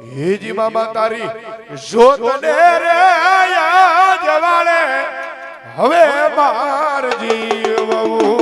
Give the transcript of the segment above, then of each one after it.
હેજી મામા તારી જોત ને રે જવાળે. હવે માર જીવવું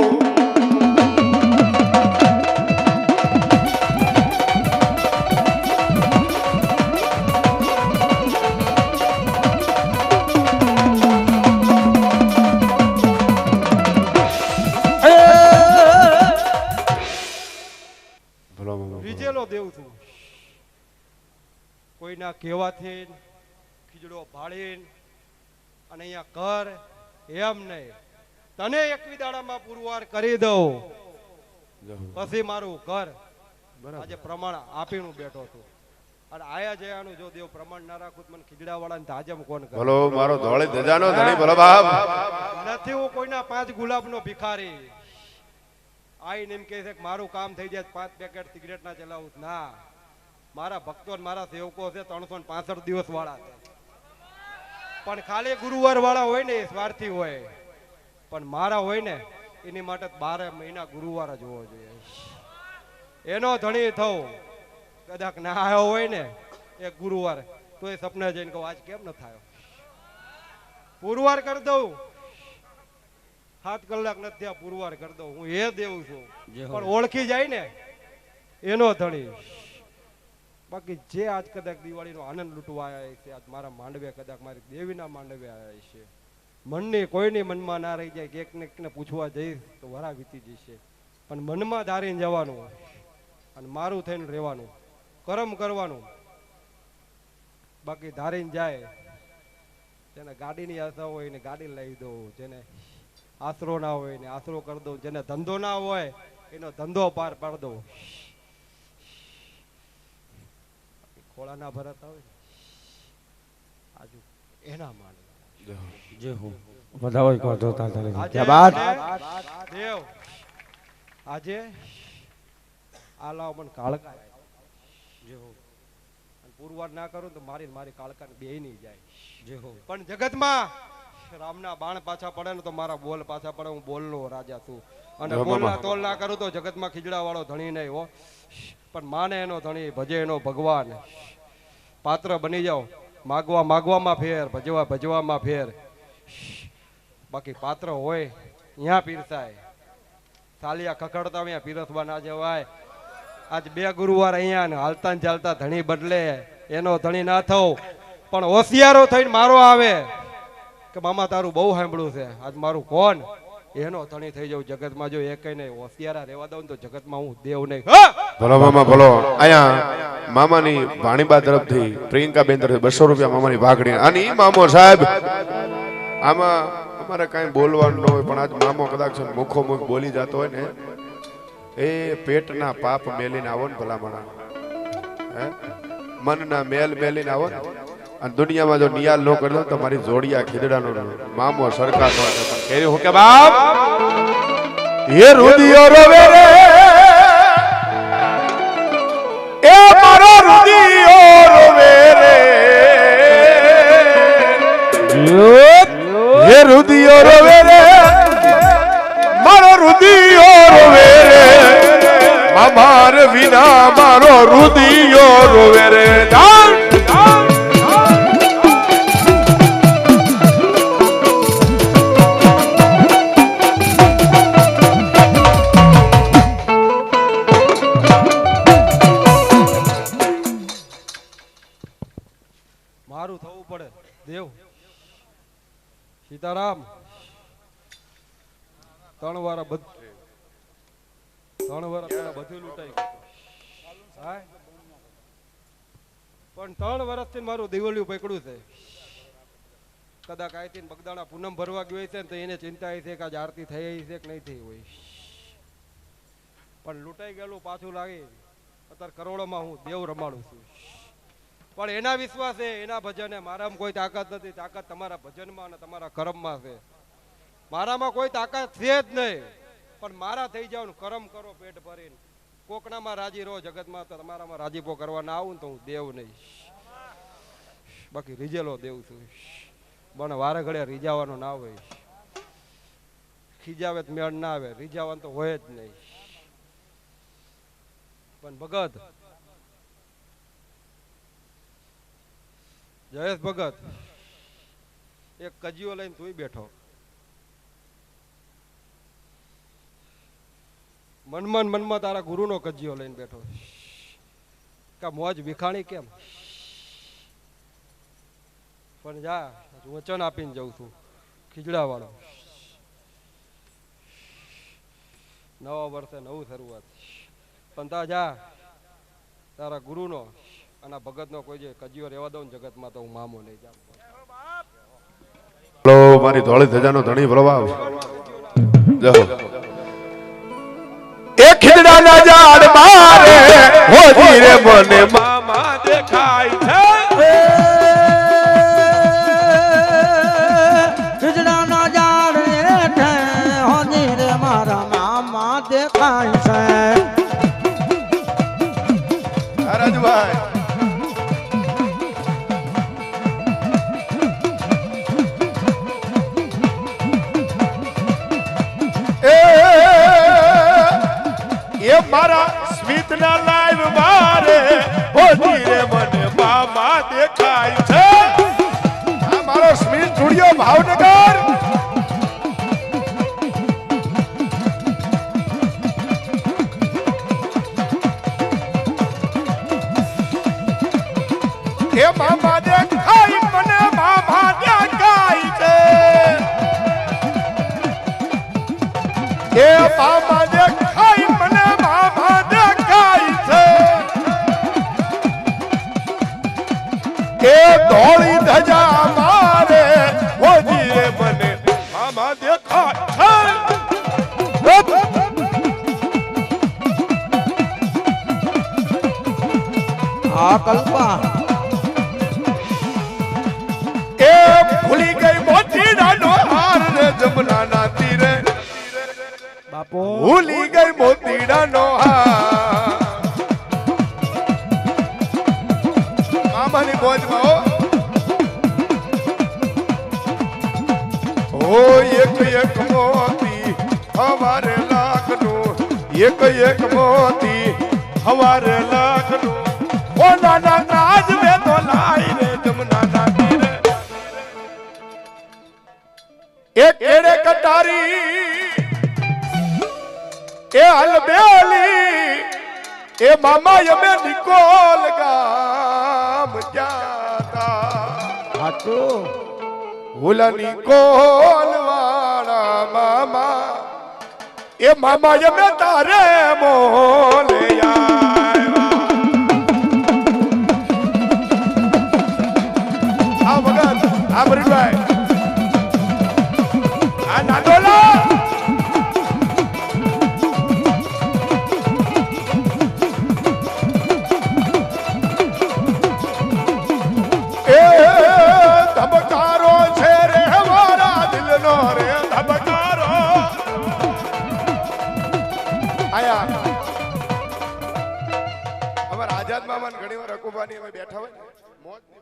કોઈના કહેવાથી ખીજડો ભાળીને અને અહીંયા કર એમ નહીં. તને એકવી દાડામાં પુરવાર કરી દઉં. પછી મારું કર આજે પ્રમાણ આપીને બેઠો છું. અને આયા જયાનું જો દેવ પ્રમાણ ના રાખું મને ખીજડા વાળાને તાજમ કોણ કરે? ભલો મારો ધોળે ધજાનો ધણી ભલો બાપ. નથી હું કોઈના પાંચ ગુલાબનો ભિખારી. આઈને એમ કહે છે કે મારું કામ થઈ જાય પાંચ પેકેટ સિગરેટ ના ચલાવું. ના. મારા ભક્તો મારા સેવકો છે ત્રણસો પાસઠ દિવસ વાળા છે. પણ ખાલી ગુરુવાર વાળા હોય ને એ સ્વાર્થી હોય. પણ મારા હોય ને એની માટે બારે મહિના ગુરુવાર જ હોવો જોઈએ. એનો ધણી થવું કદાચ ના આવ્યો હોય ને એક ગુરુવાર તો એ સપને જઈને કહું આજ કેમ ન થયો? પુરવાર કરી દઉં. સાત કલાક નથી આ પુરવાર કરી દઉં. હું એ દેવું છું. પણ ઓળખી જાય ને એનો ધણી. બાકી જે આજ કદાચ દિવાળીનો આનંદ લૂંટવા આવ્યા છે, આજ મારા માંડવે કદાચ મારી દેવીના માંડવે આવ્યા છે. મનને કોઈને મનમાં ના રહી જાય કે એકને એકને પૂછવા જઈશ તો વરા વીતી જશે. પણ મનમાં ધારીને જવાનું અને મારું થઈને રહેવાનું, કરમ કરવાનું. બાકી ધારીને જાય, જેને ગાડીની આશા હોય એને ગાડી લઈ દઉં જેને આશરો ના હોય એને આશરો કરી દઉં જેને ધંધો ના હોય એનો ધંધો પાર પાડી દઉં ખોળા ના ભરત આવે ને, આજુ એના માંડવા જે હું. બધા હોય કહો તો આજે ક્યાં બાત દેવ આજે આ લાવ મને કાળકા જે હું. પુરવાર ના કરું તો મારી મારી કાળકા બે નહીં જાય. જે હું. પણ જગતમાં રામના બાણ પાછા પડે ને તો મારા બોલ પાછા પડે હું બોલનો રાજા છું. અને બોલના તોલ ના કરું તો જગતમાં ખીજડા વાળો ધણી નહીં હો. પણ માને એનો ધણી ભજે એનો ભગવાન. પાત્ર બની જાઓ. માગવા, માગવામાં ફેર, ભજવા, ભજવામાં ફેર. બાકી પાત્ર હોય અહીંયા પીરસાય. થાલિયા ખખડતા અહીંયા પીરસવા ના જવાય. આજ બે ગુરુવાર અહીંયા હાલતા ચાલતા ધણી બદલે. એનો ધણી ના થવું. પણ હોશિયારો થઈને મારો આવે. કે મામા તારું બહુ સાંભળ્યું છે. આજ મારું કોણ? એનો ધણી થઈ જવું જગતમાં. જો એક નહીં, હોશિયારા રહેવા દઉં તો જગતમાં હું દેવ નહીં. ભલો મામા, ભલો. અહીંયા મામાની ભાણીબા તરફથી પ્રિયંકા બેન તરફથી બસો રૂપિયા મામાની ભાગડી અને ઈ મામો સાહેબ, આમાં અમારે કાંઈ બોલવાનું ન હોય, પણ આજ મામો કદાચ મુખો મુખ બોલી જતો હોય ને, એ પેટના પાપ મેલીને આવો ને ભલામણા. હે? મનના મેલ મેલીને આવો ને. અને દુનિયામાં જો નિયાલ ન કરતો તો મારી જોડિયા ખીદડાનો મામો સરકાર કેરી કે બાપ? રોવે રે રુદિયો રોવે રે. મારો રુદિયો રોવે રે. મામાર વિના મારો રુદિયો રોવે રે. મારું થવું પડે. દેવ. સીતારામ. ત્રણ વાર ત્રણ વાર બધું લૂંટાઈ ગયું પણ ત્રણ વર્ષથી મારું દિવાળિયું પકડ્યું છે. કદાચ આયથી બગદાણા પૂનમ ભરવા ગયો છે ને તો એને ચિંતા એ છે કે આજ આરતી થઈ છે કે નહીં થઈ હોય. પણ લૂંટાઈ ગયેલું પાછું લાગી, અત્યારે કરોડોમાં હું દેવ રમાડું છું. પણ એના વિશ્વાસ એના ભજને મારામાં કોઈ તાકાત નથી. તાકાત તમારા ભજનમાં અને તમારા કર્મમાં છે. મારામાં કોઈ તાકાત છે જ નહીં. પણ મારા થઈ જાવ કર્મ કરો પેટ ભરીને. કોકણામાં રાજી રહો, જગતમાં તમારામાં રાજીપો કરવા આવું તો હું દેવ નહીં. બાકી રીજેલો દેવ છું. પણ વારે ઘડે રીજાવાનો ના હોય. ખીજાવે મેળ ના આવે. રીજાવાનું તો હોય જ નહીં. પણ ભગત જયેશ ભગત. એક કજીઓ લઈને તું બેઠો. મનમાં મનમાં તારા ગુરુનો કજીઓ લઈને બેઠો. કે મોજ વિખાણી કેમ? પણ જા વચન આપીને જઉં છું. ખીજડા વાળો નવા વર્ષે નવું શરૂઆત. પણ તા જા, તારા ગુરુનો અને ભગતનો કોઈ જે કજીઓ રહેવા દઉં જગતમાં તો હું મામો લઈ જાઉં. લો મારી ધોળી ધજાનો ધણી પ્રભાવ એ ખીજડાના ઝાડ મારે હોજી રે મને મામા દેખાય છે. દેખાય એ મારા સ્મિતના લાઈવ મારે હોજી રે મને બાબા દેખાય છે. મારો સ્મિત જોડ્યો ભાવનગર મામા દેખાય મને મામા દેખાય છે. એ ધોળી ધજા મારે હોજી રે મને દેખાય છે. આ કલ્પા. એ ભૂલી ગઈ મોતી નાનો હાર રે જમનાના તીરે બાપો. ભૂલી ગઈ મોતીડા નો મામાની મોજમાં ઓ એક એક મોતી, હવારે લાખનું એક એક મોતી, હવારે લાખનું ઓ નાના નાજ મે તો લાઈ રે જમનાના તીરે એક એડે કટારી એ હલબેલી એ મામા અમે નિકોલ ગામ જાતા. સાચું ઓલા નિકોલ વાળા મામા. એ મામા અમે તારે મોલે આવ્યા. આ વગર આ ભરીભાઈ આ નાડોલા અકુબાની અમે બેઠા હોય. મોજની